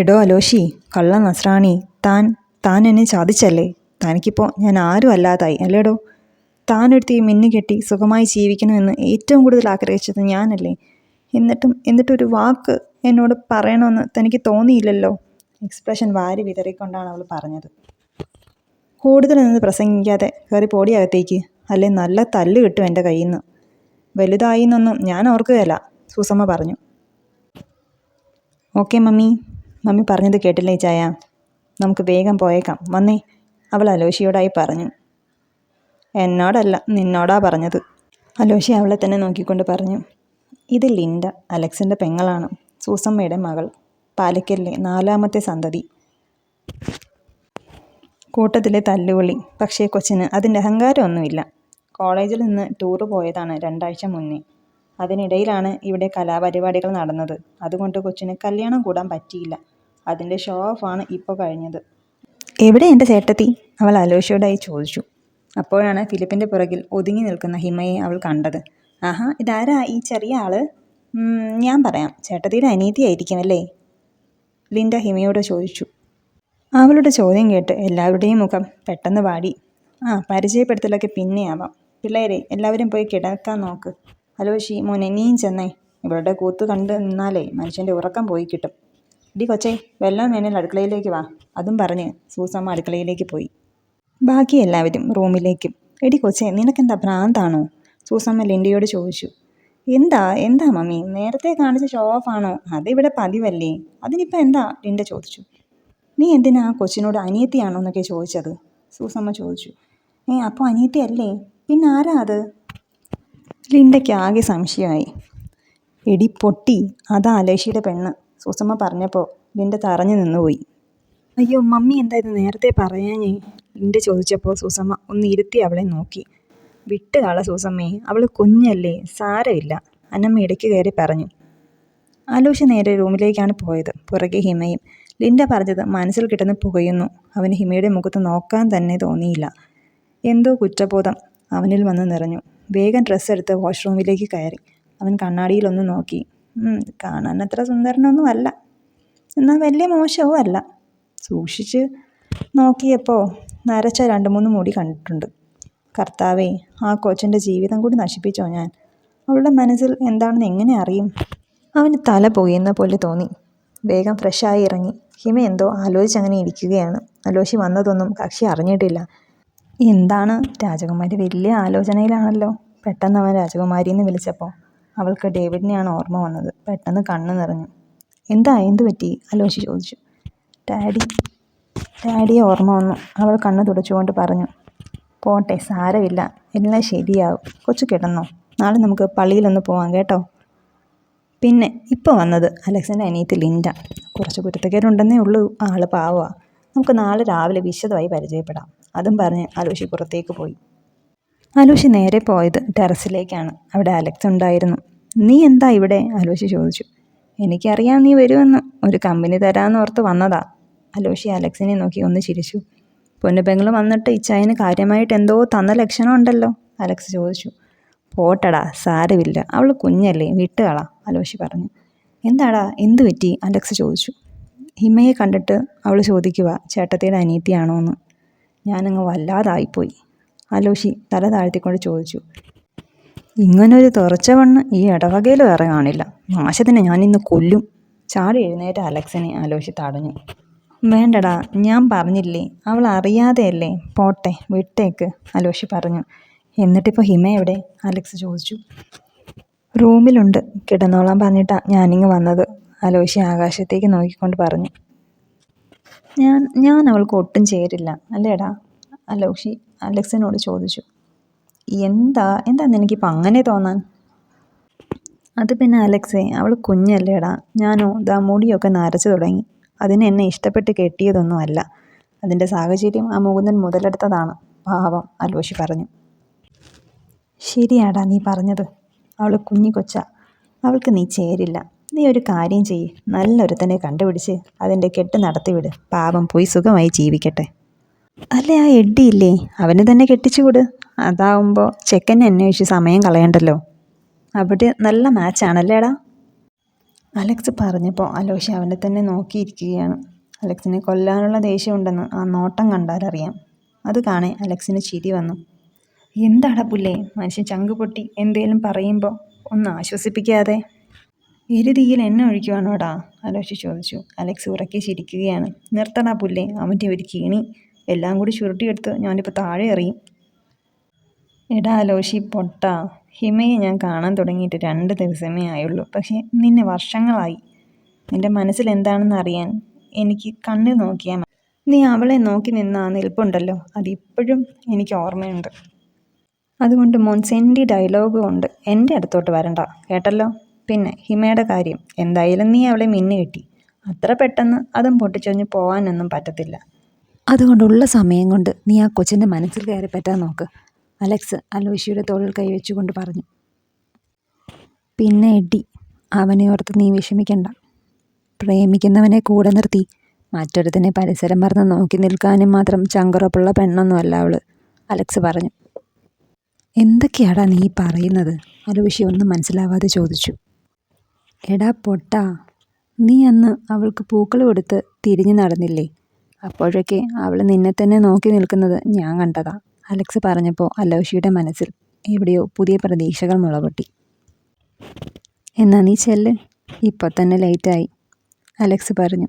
എടോ അലോഷി കള്ള നസ്രാണി താൻ താൻ എന്നെ ചാദിച്ചല്ലേ? തനിക്കിപ്പോൾ ഞാൻ ആരും അല്ലാതായി അല്ലേടോ? താനൊരുത്തി മിന്നു കെട്ടി സുഖമായി ജീവിക്കണമെന്ന് ഏറ്റവും കൂടുതൽ ആഗ്രഹിച്ചത് ഞാനല്ലേ? എന്നിട്ടും എന്നിട്ടൊരു വാക്ക് എന്നോട് പറയണമെന്ന് തനിക്ക് തോന്നിയില്ലല്ലോ? എക്സ്പ്രഷൻ വാരി വിതറിക്കൊണ്ടാണ് അവൾ പറഞ്ഞത്. കൂടുതൽ നിന്ന് പ്രസംഗിക്കാതെ കയറി പോടിയകത്തേക്ക് അല്ലെ നല്ല തല്ല് കിട്ടും എന്റെ കയ്യിൽ നിന്ന് വലുതായി എന്നൊന്നും ഞാൻ ഓർക്കുകയല്ല സൂസമ്മ പറഞ്ഞു. Okay mummy. മമ്മി പറഞ്ഞത് കേട്ടില്ലേ ചായ? നമുക്ക് വേഗം പോയേക്കാം. വന്നേ. അവൾ അലോഷിയോടായി പറഞ്ഞു. എന്നോടല്ല നിന്നോടാ പറഞ്ഞത്. അലോഷി അവളെ തന്നെ നോക്കിക്കൊണ്ട് പറഞ്ഞു. ഇത് ലിൻഡ അലക്സിന്റെ പെങ്ങളാണ്. സൂസമ്മയുടെ മകൾ. പാലക്കലിലെ നാലാമത്തെ സന്തതി. കൂട്ടത്തിലെ തല്ലുവിളി. പക്ഷേ കൊച്ചിന് അതിന്റെ അഹങ്കാരമൊന്നുമില്ല. കോളേജിൽ നിന്ന് ടൂറ് പോയതാണ് രണ്ടാഴ്ച മുന്നേ. അതിനിടയിലാണ് ഇവിടെ കലാപരിപാടികൾ നടന്നത്. അതുകൊണ്ട് കൊച്ചിന് കല്യാണം കൂടാൻ പറ്റിയില്ല. അതിന്റെ ഷോ ഓഫ് ആണ് ഇപ്പോൾ കഴിഞ്ഞത്. എവിടെ എന്റെ ചേട്ടത്തി? അവൾ അലോഷയോടായി ചോദിച്ചു. അപ്പോഴാണ് ഫിലിപ്പിന്റെ പുറകിൽ ഒതുങ്ങി നിൽക്കുന്ന ഹിമയെ അവൾ കണ്ടത്. ആഹാ ഇതാരാ ഈ ചെറിയ ആൾ? ഞാൻ പറയാം. ചേട്ടത്തിയുടെ അനീതിയായിരിക്കും അല്ലേ? ലിൻഡ ഹിമയോട് ചോദിച്ചു. അവളുടെ ചോദ്യം കേട്ട് എല്ലാവരുടെയും മുഖം പെട്ടെന്ന് വാടി. ആ പരിചയപ്പെടുത്തലൊക്കെ പിന്നെയാവാം പിള്ളേരെ എല്ലാവരും പോയി കിടക്കാൻ നോക്ക്. അലോഷി മോനെ നീയും ചെന്നേ. ഇവളുടെ കൂത്ത് കണ്ട് നിന്നാലേ മനുഷ്യന്റെ ഉറക്കം പോയി കിട്ടും. ഇടി കൊച്ചേ വെള്ളം വേണേൽ അടുക്കളയിലേക്ക് വാ. അതും പറഞ്ഞ് സൂസമ്മ അടുക്കളയിലേക്ക് പോയി. ബാക്കി എല്ലാവരും റൂമിലേക്കും. എടി കൊച്ചേ നിനക്കെന്താ ഭ്രാന്താണോ? സൂസമ്മ ലിൻഡിയോട് ചോദിച്ചു. എന്താ എന്താ മമ്മി? നേരത്തെ കാണിച്ച ഷോ ഓഫ് ആണോ? അതിവിടെ പതിവല്ലേ? അതിനിപ്പോൾ എന്താ? ലിൻഡ ചോദിച്ചു. നീ എന്തിനാ കൊച്ചിനോട് അനിയത്തിയാണോ എന്നൊക്കെ ചോദിച്ചത്? സൂസമ്മ ചോദിച്ചു. ഏ അപ്പോൾ അനിയത്തി അല്ലേ പിന്നെ ആരാ അത്? ലിൻഡയ്ക്ക് ആകെ സംശയമായി. എടി പൊട്ടി അതാ അലേഷിയുടെ പെണ്ണ്. സൂസമ്മ പറഞ്ഞപ്പോൾ ലിൻഡ തറഞ്ഞു നിന്നുപോയി. അയ്യോ മമ്മി എന്താ ഇത് നേരത്തെ പറയാഞ്ഞേ ലിൻഡ ചോദിച്ചപ്പോൾ സൂസമ്മ ഒന്ന് ഇരുത്തി അവളെ നോക്കി. വിട്ട് കാള സൂസമ്മേ അവൾ കുഞ്ഞല്ലേ സാരമില്ല. അന്നമ്മ ഇടയ്ക്ക് കയറി പറഞ്ഞു. ആലോചി നേരെ റൂമിലേക്കാണ് പോയത്. പുറകെ ഹിമയും. ലിൻഡ പറഞ്ഞത് മനസ്സിൽ കിട്ടുന്ന പുകയുന്നു. അവന് ഹിമയുടെ മുഖത്ത് നോക്കാൻ തന്നെ തോന്നിയില്ല. എന്തോ കുറ്റബോധം അവനിൽ വന്ന് നിറഞ്ഞു. വേഗം ഡ്രസ്സ് എടുത്ത് വാഷ്റൂമിലേക്ക് കയറി. അവൻ കണ്ണാടിയിലൊന്ന് നോക്കി. കാണാൻ അത്ര സുന്ദരനൊന്നും അല്ല എന്നാൽ വലിയ മോശവും അല്ല. സൂക്ഷിച്ച് നോക്കിയപ്പോൾ നരച്ച രണ്ട് മൂന്ന് മുടി കണ്ടിട്ടുണ്ട്. കർത്താവേ ആ കൊച്ചിന്റെ ജീവിതം കൂടി നശിപ്പിച്ചോ ഞാൻ? അവളുടെ മനസ്സിൽ എന്താണെന്ന് എങ്ങനെ അറിയും? അവന് തല പോയെന്ന പോലെ തോന്നി. വേഗം ഫ്രഷായി ഇറങ്ങി. ഹിമ എന്തോ ആലോചിച്ചങ്ങനെ ഇരിക്കുകയാണ്. അലോശി വന്നതൊന്നും കക്ഷി അറിഞ്ഞിട്ടില്ല. എന്താണ് രാജകുമാരി വലിയ ആലോചനയിലാണല്ലോ. പെട്ടെന്ന് അവൻ രാജകുമാരി എന്ന് വിളിച്ചപ്പോൾ അവൾക്ക് ഡേവിഡിനെയാണ് ഓർമ്മ വന്നത്. പെട്ടെന്ന് കണ്ണ് നിറഞ്ഞു. എന്താ എന്ത് പറ്റി? അലോഷി ചോദിച്ചു. ഡാഡി ഡാഡിയെ ഓർമ്മ വന്നു. അവൾ കണ്ണ് തുടച്ചുകൊണ്ട് പറഞ്ഞു. പോട്ടെ സാരമില്ല. എല്ലാം ശരിയാവും. കൊച്ചു കിടന്നോ. നാളെ നമുക്ക് പള്ളിയിലൊന്ന് പോവാം കേട്ടോ? പിന്നെ ഇപ്പോൾ വന്നത് അലക്സിന്റെ അനിയത്തി ലിൻഡ. കുറച്ച് കുറ്റത്തക്കേരുണ്ടെന്നേ ഉള്ളൂ. ആൾ പാവമാണ് നമുക്ക് നാളെ രാവിലെ വിശദമായി പരിചയപ്പെടാം. അതും പറഞ്ഞ് അലോഷി പുറത്തേക്ക് പോയി. അലൂഷി നേരെ പോയത് ടെറസിലേക്കാണ്. അവിടെ അലക്സ് ഉണ്ടായിരുന്നു. നീ എന്താ ഇവിടെ? അലൂഷി ചോദിച്ചു. എനിക്കറിയാം നീ വരുമെന്ന്. ഒരു കമ്പനി തരാമെന്ന് ഓർത്ത് വന്നതാ. അലോഷി അലക്സിനെ നോക്കി ഒന്ന് ചിരിച്ചു. പൊന്നുപെങ്ങൾ വന്നിട്ട് ഇച്ചായന് കാര്യമായിട്ട് എന്തോ തന്ന ലക്ഷണം ഉണ്ടല്ലോ? അലക്സ് ചോദിച്ചു. പോട്ടടാ സാരമില്ല. അവൾ കുഞ്ഞല്ലേ വിട്ടുകളാ അലോഷി പറഞ്ഞു. എന്താടാ എന്ത് പറ്റി? അലക്സ് ചോദിച്ചു. ഹിമയെ കണ്ടിട്ട് അവൾ ചോദിക്കുക ചേട്ടത്തിയുടെ അനീതിയാണോ എന്ന് ഞാനങ്ങ് വല്ലാതായിപ്പോയി. അലോഷി തല താഴ്ത്തിക്കൊണ്ട് ചോദിച്ചു ഇങ്ങനൊരു തുറച്ച വണ്ണ് ഈ ഇടവകയിൽ വേറെ കാണില്ല. ഞാൻ ഞാനിന്ന് കൊല്ലും. ചാടി എഴുന്നേറ്റ അലക്സിനെ അലോഷി തടഞ്ഞു. വേണ്ടടാ ഞാൻ പറഞ്ഞില്ലേ അവൾ അറിയാതെയല്ലേ? പോട്ടെ വിട്ടേക്ക് അലോഷി പറഞ്ഞു. എന്നിട്ടിപ്പോൾ ഹിമ എവിടെ? അലക്സ് ചോദിച്ചു. റൂമിലുണ്ട് കിടന്നോളാൻ പറഞ്ഞിട്ടാ ഞാനിങ്ങ് വന്നത് അലോഷി ആകാശത്തേക്ക് നോക്കിക്കൊണ്ട് പറഞ്ഞു. ഞാൻ ഞാൻ അവൾക്ക് ഒട്ടും ചേരില്ല അല്ലേടാ? അലോഷി അലക്സിനോട് ചോദിച്ചു എന്താ എന്താ നിനക്കിപ്പോൾ അങ്ങനെ തോന്നാൻ? അത് പിന്നെ അലക്സേ അവൾ കുഞ്ഞല്ലേടാ. ഞാനോ ദാ മുടിയൊക്കെ നരച്ചു തുടങ്ങി. അതിന് എന്നെ ഇഷ്ടപ്പെട്ട് കെട്ടിയതൊന്നുമല്ല അതിന്റെ സാഹചര്യം ആ മുകുന്ദൻ മുതലെടുത്തതാണ് പാവം അലോഷി പറഞ്ഞു. ശരിയാടാ നീ പറഞ്ഞത്. അവൾ കുഞ്ഞി കൊച്ച. അവൾക്ക് നീ ചേരില്ല. നീ ഒരു കാര്യം ചെയ്യ്. നല്ലൊരുത്തനെ കണ്ടുപിടിച്ച് അതിന്റെ കെട്ട് നടത്തിവിട്. പാവം പോയി സുഖമായി ജീവിക്കട്ടെ. അല്ലേ ആ എഡ്ഡിയില്ലേ? അവന് തന്നെ കെട്ടിച്ചുകൂട് അതാവുമ്പോൾ ചെക്കനെ അന്വേഷിച്ച് സമയം കളയണ്ടല്ലോ. അവിടെ നല്ല മാച്ചാണല്ലേടാ. അലക്സ് പറഞ്ഞപ്പോൾ അലോഷി അവനെ തന്നെ നോക്കിയിരിക്കുകയാണ്. അലക്സിനെ കൊല്ലാനുള്ള ദേഷ്യമുണ്ടെന്ന് ആ നോട്ടം കണ്ടാലറിയാം. അത് കാണെ അലക്സിന് ചിരി വന്നു. എന്താടാ പുല്ലേ മനുഷ്യൻ ചങ്ക് പൊട്ടി എന്തേലും പറയുമ്പോൾ ഒന്ന് ആശ്വസിപ്പിക്കാതെ. എരുതിയിൽ എന്നെ ഒഴിക്കുവാണോടാ? അലോഷി ചോദിച്ചു. അലക്സ് ഉറക്കി ചിരിക്കുകയാണ്. നിർത്തടാ പുല്ലേ അവന്റെ ഒരു കീണി. എല്ലാം കൂടി ചുരുട്ടിയെടുത്ത് ഞാനിപ്പോൾ താഴെ എറിയും. എടാ ലോഷി പൊട്ട. ഹിമയെ ഞാൻ കാണാൻ തുടങ്ങിയിട്ട് രണ്ട് ദിവസമേ ആയുള്ളൂ. പക്ഷേ നിന്നെ വർഷങ്ങളായി. നിന്റെ മനസ്സിൽ എന്താണെന്ന് അറിയാൻ എനിക്ക് കണ്ണിൽ നോക്കിയാൽ മതി. നീ അവളെ നോക്കി നിന്ന ആ നിൽപ്പുണ്ടല്ലോ. അതിപ്പോഴും എനിക്ക് ഓർമ്മയുണ്ട്. അതുകൊണ്ട് മോൻ സെന്റി ഡയലോഗ് കൊണ്ട് എന്റെ അടുത്തോട്ട് വരണ്ട. കേട്ടല്ലോ? പിന്നെ ഹിമയുടെ കാര്യം. എന്തായാലും നീ അവളെ മിന്നു കിട്ടി അത്ര പെട്ടെന്ന് അതും പൊട്ടിച്ചൊഞ്ഞ് പോകാനൊന്നും പറ്റത്തില്ല. അതുകൊണ്ടുള്ള സമയം കൊണ്ട് നീ ആ കൊച്ചിന്റെ മനസ്സിൽ കയറി പറ്റാൻ നോക്ക്. അലക്സ് അലോഷിയുടെ തോളിൽ കൈവച്ചുകൊണ്ട് പറഞ്ഞു. പിന്നെ എഡി അവനെ ഓർത്ത് നീ വിഷമിക്കണ്ട. പ്രേമിക്കുന്നവനെ കൂടെ നിർത്തി. മറ്റൊരുത്തിനെ പരിസരം മറന്ന് നോക്കി നിൽക്കാനും മാത്രം ചങ്കുറപ്പുള്ള പെണ്ണൊന്നുമല്ല അവൾ അലക്സ് പറഞ്ഞു. എന്തൊക്കെയാടാ നീ പറയുന്നത്? അലോഷി ഒന്നും മനസ്സിലാവാതെ ചോദിച്ചു. എടാ പൊട്ടാ നീ അന്ന് അവൾക്ക് പൂക്കൾ കൊടുത്ത് തിരിഞ്ഞു നടന്നില്ലേ? അപ്പോഴൊക്കെ അവൾ നിന്നെ തന്നെ നോക്കി നിൽക്കുന്നത് ഞാൻ കണ്ടതാ. അലക്സ് പറഞ്ഞപ്പോൾ അലോഷിയുടെ മനസ്സിൽ എവിടെയോ പുതിയ പ്രതീക്ഷകൾ മുളപൊട്ടി. എന്നാ നീ ചെല്ല്. ഇപ്പോൾ തന്നെ ലേറ്റായി അലക്സ് പറഞ്ഞു.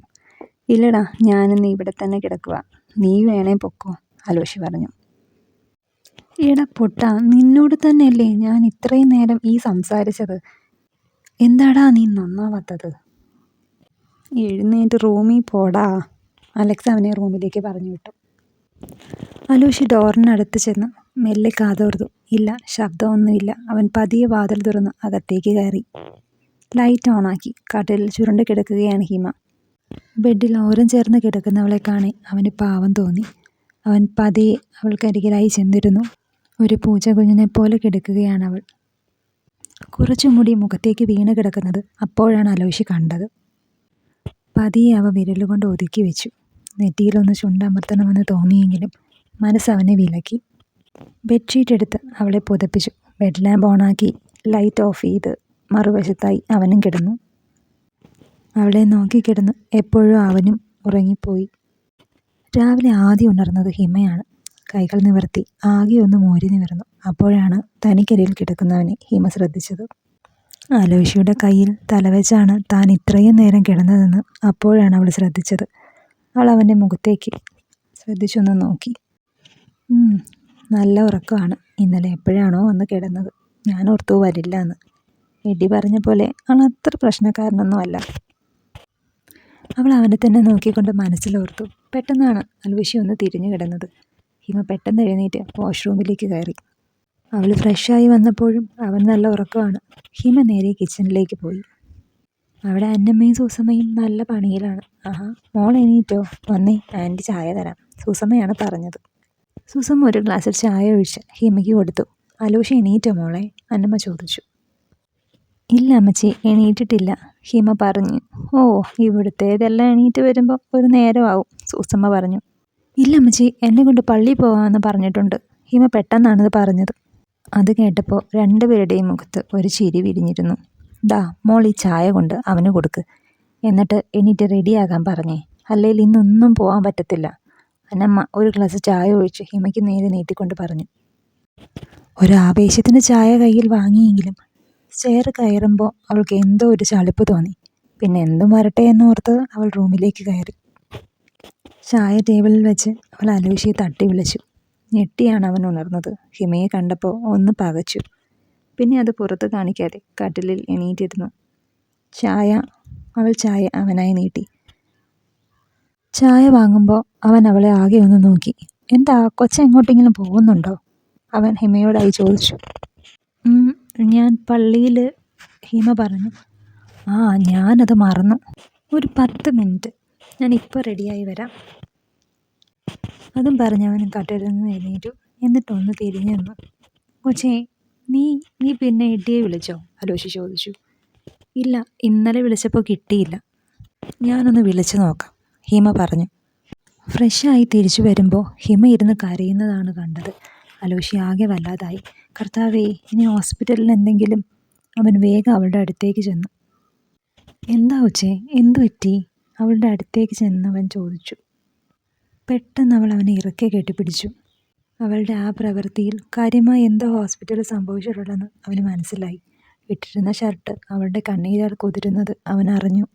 ഇല്ലടാ ഞാനിന്ന് ഇവിടെ തന്നെ കിടക്കുക നീ വേണേ പൊക്കോ അലോഷി പറഞ്ഞു. എടാ പൊട്ട നിന്നോട് തന്നെയല്ലേ ഞാൻ ഇത്രയും നേരം ഈ സംസാരിച്ചത്. എന്താടാ നീ നന്നാവാത്തത്? എഴുന്നേറ്റ് റൂമിൽ പോടാ. അലക്സ് അവനെ റൂമിലേക്ക് പറഞ്ഞു വിട്ടു. അലൂഷി ഡോറിനടുത്ത് ചെന്ന് മെല്ലെ കാതോർത്തു ഇല്ല ശബ്ദമൊന്നുമില്ല. അവൻ പതിയെ വാതിൽ തുറന്ന് അകത്തേക്ക് കയറി. ലൈറ്റ് ഓണാക്കി. കട്ടിൽ ചുരുണ്ട് കിടക്കുകയാണ് ഹിമ. ബെഡിൽ ഓരം ചേർന്ന് കിടക്കുന്നവളെ കാണി അവന് പാവം തോന്നി. അവൻ പതിയെ അവൾക്കരികിലായി ചെന്നിരുന്നു. ഒരു പൂച്ച കുഞ്ഞിനെ പോലെ കിടക്കുകയാണ് അവൾ. കുറച്ചു മുടി മുഖത്തേക്ക് വീണ് കിടക്കുന്നത് അപ്പോഴാണ് അലോഷി കണ്ടത്. പതിയെ അവ വിരലുകൊണ്ട് ഒതുക്കി വെച്ചു. നെറ്റിയിലൊന്ന് ചുണ്ടമർത്തണമെന്ന് തോന്നിയെങ്കിലും മനസ്സവനെ വിലക്കി. ബെഡ്ഷീറ്റ് എടുത്ത് അവളെ പുതപ്പിച്ചു. ബെഡ് ലാമ്പ് ഓണാക്കി ലൈറ്റ് ഓഫ് ചെയ്ത് മറുവശത്തായി അവനും കിടന്നു. അവളെ നോക്കി കിടന്ന് എപ്പോഴും അവനും ഉറങ്ങിപ്പോയി. രാവിലെ ആദ്യം ഉണർന്നത് ഹിമയാണ്. കൈകൾ നിവർത്തി ആകെ ഒന്ന് മോരി നിവർന്നു. അപ്പോഴാണ് തനിക്കരിയിൽ കിടക്കുന്നവനെ ഹിമ ശ്രദ്ധിച്ചത്. ആലോഷിയുടെ കയ്യിൽ തലവെച്ചാണ് താൻ ഇത്രയും നേരം കിടന്നതെന്ന് അപ്പോഴാണ് അവൾ ശ്രദ്ധിച്ചത്. അവൾ അവന്റെ മുഖത്തേക്ക് ശ്രദ്ധിച്ചൊന്ന് നോക്കി. നല്ല ഉറക്കമാണ്. ഇന്നലെ എപ്പോഴാണോ വന്ന് കിടന്നത്? ഞാൻ ഓർത്തു വരില്ല എന്ന് എഡി പറഞ്ഞ പോലെ അവൾ അത്ര പ്രശ്നക്കാരനൊന്നും അല്ല അവൾ അവനെ തന്നെ നോക്കിക്കൊണ്ട് മനസ്സിലോർത്തു. പെട്ടെന്നാണ് അൽവിഷി ഒന്ന് തിരിഞ്ഞു കിടന്നത്. ഹിമ പെട്ടെന്ന് എഴുന്നേറ്റ് വാഷ്റൂമിലേക്ക് കയറി. അവൾ ഫ്രഷായി വന്നപ്പോഴും അവൻ നല്ല ഉറക്കമാണ്. ഹിമ നേരെ കിച്ചണിലേക്ക് പോയി. അവിടെ അന്നമ്മയും സൂസമ്മയും നല്ല പണിയിലാണ്. ആഹാ മോൾ എണീറ്റോ? വന്നേ ആന്റി ചായ തരാം. സൂസമ്മയാണ് പറഞ്ഞത്. സൂസമ്മ ഒരു ഗ്ലാസ്സിൽ ചായ ഒഴിച്ച് ഹിമയ്ക്ക് കൊടുത്തു. അലോഷ എണീറ്റോ മോളെ? അന്നമ്മ ചോദിച്ചു. ഇല്ല അമ്മച്ചി എണീറ്റിട്ടില്ല. ഹിമ പറഞ്ഞു. ഓ ഇവിടുത്തേതെല്ലാം എണീറ്റ് വരുമ്പോൾ ഒരു നേരമാവും സൂസമ്മ പറഞ്ഞു. ഇല്ല അമ്മച്ചി എന്നെ കൊണ്ട് പള്ളിയിൽ പോകാമെന്ന് പറഞ്ഞിട്ടുണ്ട്. ഹിമ പെട്ടെന്നാണിത് പറഞ്ഞത്. അത് കേട്ടപ്പോൾ രണ്ടുപേരുടെയും മുഖത്ത് ഒരു ചിരി വിരിഞ്ഞിരുന്നു. ഡാ മോൾ ഈ ചായ കൊണ്ട് അവന് കൊടുക്ക്. എന്നിട്ട് എണീറ്റ് റെഡിയാകാൻ പറഞ്ഞേ. അല്ലെങ്കിൽ ഇന്നൊന്നും പോകാൻ പറ്റത്തില്ല. അന്നമ്മ ഒരു ഗ്ലാസ് ചായ ഒഴിച്ച് ഹിമയ്ക്ക് നേരെ നീട്ടിക്കൊണ്ട് പറഞ്ഞു. ഒരാവേശത്തിന് ചായ കയ്യിൽ വാങ്ങിയെങ്കിലും സ്റ്റെയർ കയറുമ്പോൾ അവൾക്ക് എന്തോ ഒരു ചളിപ്പ് തോന്നി. പിന്നെ എന്തും വരട്ടെ എന്നോർത്ത് അവൾ റൂമിലേക്ക് കയറി. ചായ ടേബിളിൽ വെച്ച് അവൾ അലോഷിയെ തട്ടി വിളിച്ചു. ഞെട്ടിയാണ് അവൻ ഉണർന്നത്. ഹിമയെ കണ്ടപ്പോൾ ഒന്ന് പകച്ചു. പിന്നെ അത് പുറത്ത് കാണിക്കാതെ കട്ടിലിൽ എണീറ്റിരുന്നു. ചായ അവൾ ചായ അവനായി നീട്ടി. ചായ വാങ്ങുമ്പോൾ അവൻ അവളെ ആകെ ഒന്ന് നോക്കി. എന്താ കൊച്ച എങ്ങോട്ടെങ്കിലും പോകുന്നുണ്ടോ? അവൻ ഹിമയോടായി ചോദിച്ചു. ഞാൻ പള്ളിയിൽ ഹിമ പറഞ്ഞു. ആ ഞാനത് മറന്നു. ഒരു പത്ത് മിനിറ്റ്. ഞാൻ ഇപ്പോൾ റെഡിയായി വരാം. അതും പറഞ്ഞവനും കട്ടിലിൽ നിന്ന് എഴുന്നേറ്റു. എന്നിട്ടൊന്ന് തിരിഞ്ഞു നിന്നു. കൊച്ചേ നീ നീ പിന്നെ എഡിയെ വിളിച്ചോ? അലോഷി ചോദിച്ചു. ഇല്ല ഇന്നലെ വിളിച്ചപ്പോൾ കിട്ടിയില്ല. ഞാനൊന്ന് വിളിച്ചു നോക്കാം ഹിമ പറഞ്ഞു. ഫ്രഷായി തിരിച്ചു വരുമ്പോൾ ഹിമ ഇരുന്ന് കരയുന്നതാണ് കണ്ടത്. അലോഷി ആകെ വല്ലാതായി. കർത്താവേ ഇനി ഹോസ്പിറ്റലിൽ എന്തെങ്കിലും? അവൻ വേഗം അവളുടെ അടുത്തേക്ക് ചെന്നു. എന്താ ഉച്ചേ? എന്തു പറ്റി? അവളുടെ അടുത്തേക്ക് ചെന്നവൻ ചോദിച്ചു. പെട്ടെന്ന് അവൾ അവനെ ഇറക്കെ കെട്ടിപ്പിടിച്ചു. അവളുടെ ആ പ്രവൃത്തിയിൽ കാര്യമായി എന്തോ ഹോസ്പിറ്റലിൽ സംഭവിച്ചിട്ടുണ്ടെന്ന് അവന് മനസ്സിലായി. ഇട്ടിരുന്ന ഷർട്ട് അവളുടെ കണ്ണീരാൽ കുതിരുന്നത് അവൻ അറിഞ്ഞു.